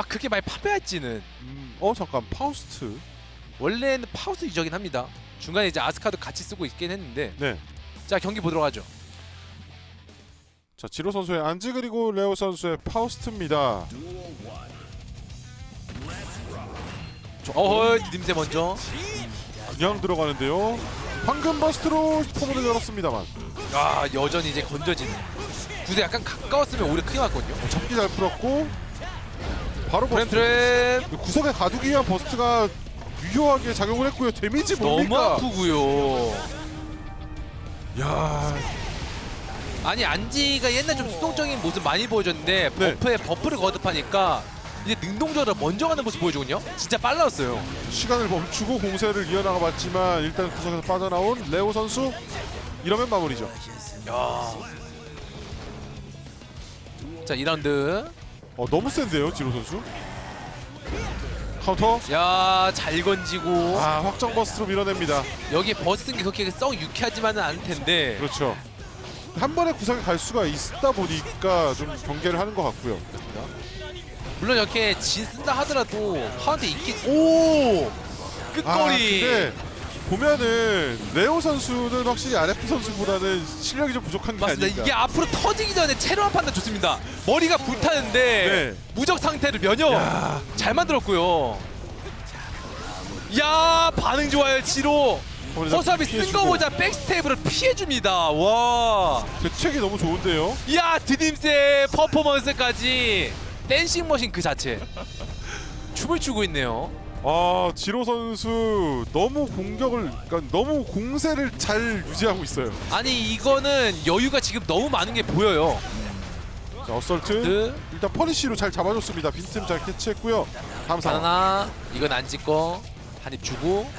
막 그렇게 많이 파괴할지는 음, 어 잠깐 파우스트. 원래는 파우스 유저긴 합니다. 중간에 이제 아스카도 같이 쓰고 있긴 했는데 네. 자 경기 보도록 하죠. 자 지로 선수의 안지 그리고 레오 선수의 파우스트입니다. 어허 디딤새 먼저. 그냥 들어가는데요. 황금 버스트로 포문을 열었습니다만 아 여전히 이제 건져지는. 구세 약간 가까웠으면 오히려 크게 맞거든요. 잡기 잘 풀었고 바로 프렘 버스트. 트랩 구석에 가두기 위한 버스트가 유효하게 작용을 했고요. 데미지 너무 뭡니까? 아프고요. 야, 아니 안지가 옛날 좀 수동적인 모습 많이 보여줬는데 네. 버프에 버프를 거듭하니까 이제 능동적으로 먼저 가는 모습 보여주거든요. 진짜 빨랐어요. 시간을 멈추고 공세를 이어나가 봤지만 일단 구석에서 빠져나온 레오 선수 이러면 마무리죠. 야. 자 2라운드. 어 너무 센데요, 지로 선수. 카운터. 야 잘 건지고 아 확정 버스트로 밀어냅니다. 여기 버스인 게 그렇게 썩 유쾌하지만은 않을 텐데. 그렇죠. 한 번에 구석에 갈 수가 있다 보니까 좀 경계를 하는 것 같고요. 물론 이렇게 진 쓴다 하더라도 파운드 있긴 오 아, 끝거리 근데 보면은 레오 선수는 확실히 RF 선수보다는 실력이 좀 부족한 게 맞습니다 아닌가. 이게 앞으로 터지기 전에 체력한 판단 좋습니다 머리가 불타는데 네. 무적 상태를 면역 야. 잘 만들었고요 야 반응 좋아요 지로 거기서 허수아비 쓴. 거 보자 백스텝으로 피해줍니다 와 대책이 너무 좋은데요. 야 드림스의 퍼포먼스까지 댄싱 머신 그 자체 춤을 추고 있네요 아 지로 선수 너무 공격을 그러니까 너무 공세를 잘 유지하고 있어요. 아니 이거는 여유가 지금 너무 많은 게 보여요 자 어설트 드 일단 퍼니쉬로 잘 잡아줬습니다. 빈틈 잘 캐치했고요. 다음 상황. 바나나 이건 안 찍고 한입 주고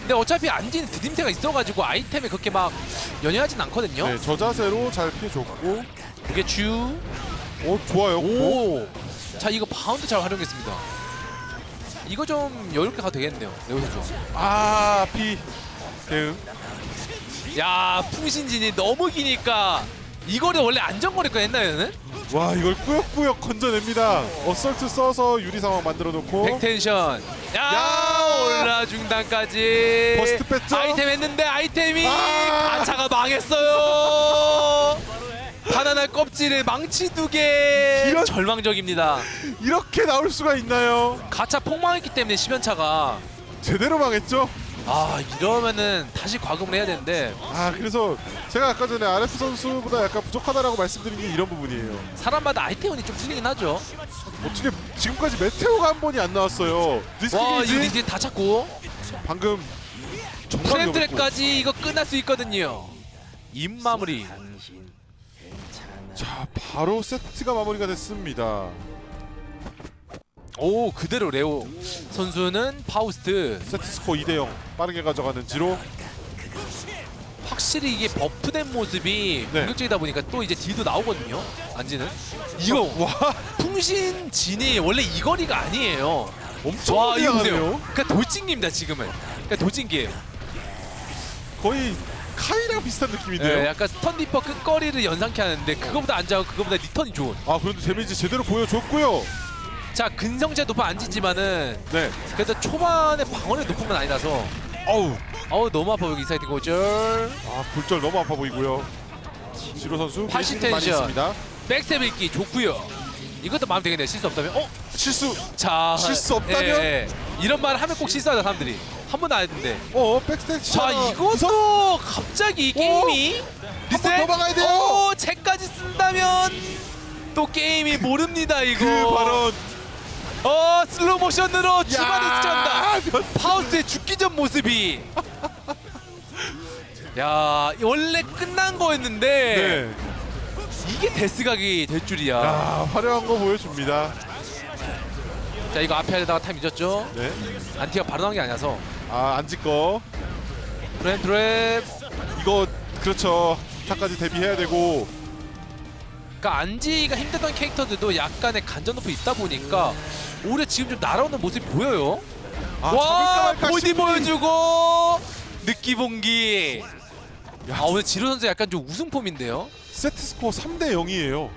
근데 어차피 안지는 드림새가 있어가지고 아이템에 그렇게 막 연연하진 않거든요 네 저 자세로 잘 피해줬고. 그게 주 어 좋아요. 오. 오. 자 이거 바운드 잘 활용했습니다. 이거 좀 여유롭게 가도 되겠네요. 레오 선수. 아 피. 대응. 야 풍신진이 너무 기니까 이거를 원래 안전거리가 옛날에는 와 이걸 꾸역꾸역 건져냅니다. 어설트 써서 유리 상황 만들어 놓고. 백텐션. 야, 야! 올라 중단까지. 버스트 뺐죠? 아이템 했는데 아이템이 아! 가차가 망했어요. 바나나 껍질에 망치 두 개. 이런- 절망적입니다. 이렇게 나올 수가 있나요? 가차 폭망했기 때문에 시변차가 제대로 망했죠. 아 이러면은 다시 과금을 해야 되는데 아 그래서 제가 아까 전에 RF 선수보다 약간 부족하다라고 말씀드린 게 이런 부분이에요. 사람마다 아이템이 좀 틀리긴 하죠. 어떻게 지금까지 메테오가 한 번이 안 나왔어요. 리스크 와 게이지 이거 이제 다 찾고 방금 정말. 프렌드까지 이거 끝날 수 있거든요. 입 마무리. 자 바로 세트가 마무리가 됐습니다. 오 그대로 레오 선수는 파우스트. 세트 스코어 2대 0 빠르게 가져가는 지로 확실히 이게 버프된 모습이 네. 공격적이다 보니까 또 이제 딜도 나오거든요. 안지는 이거 와 풍신 진이 원래 이 거리가 아니에요. 엄청 와 이거 보세요. 그러니까 돌진기입니다 지금은. 그러니까 돌진기예요. 거의 카이랑 비슷한 느낌인데요. 네, 약간 스턴디퍼 끝거리를 연상케 하는데 그거보다 안지하고 그거보다 리턴이 좋은. 아 그런데 데미지 제대로 보여줬고요. 자 근성체 높아 안 지지만은 네. 그래도 초반에 방어력 높은 건 아니라서 어우 어우 너무 아파 여기 이사이드 고절 아 굴절 너무 아파 보이고요. 지로 선수 많이 텐션. 있습니다. 백스텝 읽기 좋고요 이것도 마음 되겠네요 실수 없다면 어? 실수. 자 실수 없다면? 예, 예. 이런 말을 하면 꼭 실수하죠 사람들이 한 번도 안 했는데 어 백스테이지. 자 이것도 갑자기 게임이 한번더 막아야 돼요. 오 쟤까지 쓴다면 또 게임이 모릅니다 이거 그 발언. 어 슬로우 모션으로 주말을 스쳤다 몇- 파우스의 죽기 전 모습이 야 원래 끝난 거였는데 네. 이게 데스각이 될 줄이야 야 화려한 거 보여줍니다. 자 이거 앞에 하다가 타임 잊었죠 네. 안티가 바로 나온 게 아니라서 아 안지 거. 브랜 드랩 이거 그렇죠. 타까지 대비해야 되고. 그러니까 안지가 힘들던 캐릭터들도 약간의 간전 높이 있다 보니까 오히려 지금 좀 날아오는 모습이 보여요 아, 와 보디? 보여주고 느끼 봉기 야, 아 오늘 지루 선수 약간 좀 우승 폼인데요 세트 스코어 3대 0이에요.